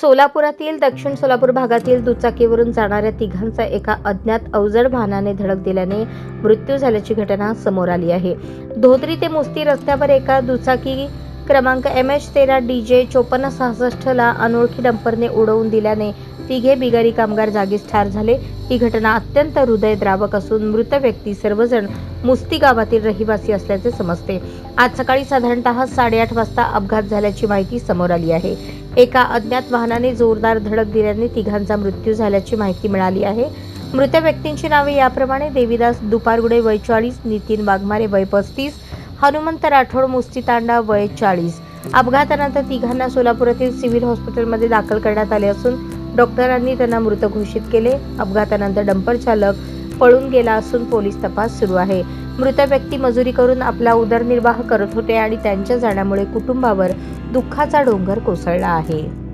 सोलापुरातील दक्षिण सोलापूर भागातील दुचाकीवरून जाणाऱ्या तिघांचा एका अज्ञात अवजड वाहनाने धडक दिल्याने मृत्यू झाल्याची घटना समोर आली आहे. धोत्री ते मुस्ती रस्त्यावर एका दुचाकी क्रमांक एम एच तेरा डी जे चोपन्न सहासष्टला अनोळखी डंपरने उडवून दिल्याने तिघे बिगारी कामगार जागीच ठार झाले. ही घटना अत्यंत हृदयद्रावक असून मृत व्यक्ती सर्वजण मुस्ती गावातील रहिवासी असल्याचे समजते. आज सकाळी साधारणतः साडेआठ वाजता अपघात झाल्याची माहिती समोर आली आहे. एका अज्ञात वाहनाने जोरदार धडक दिल्याने तिघांचा मृत्यू झाल्याची माहिती मिळाली आहे. मृत व्यक्तींची नावे याप्रमाणे देवीदास दुपारगुडे वय चाळीस नितीन वाघमारे वय पस्तीस हनुमंत राठोड मुस्ती तांडा वय चाळीस. अपघातानंतर तिघांना सोलापुरातील सिव्हिल हॉस्पिटलमध्ये दाखल करण्यात आले असून डॉक्टरांनी त्यांना मृत घोषित केले. अपघातानंतर डंपर चालक पळून गेला असून पोलीस तपास सुरू आहे. मृत व्यक्ती मजुरी करून आपला उदरनिर्वाह करत होते आणि त्यांच्या जाण्यामुळे कुटुंबावर दुःखाचा डोंगर कोसळला आहे.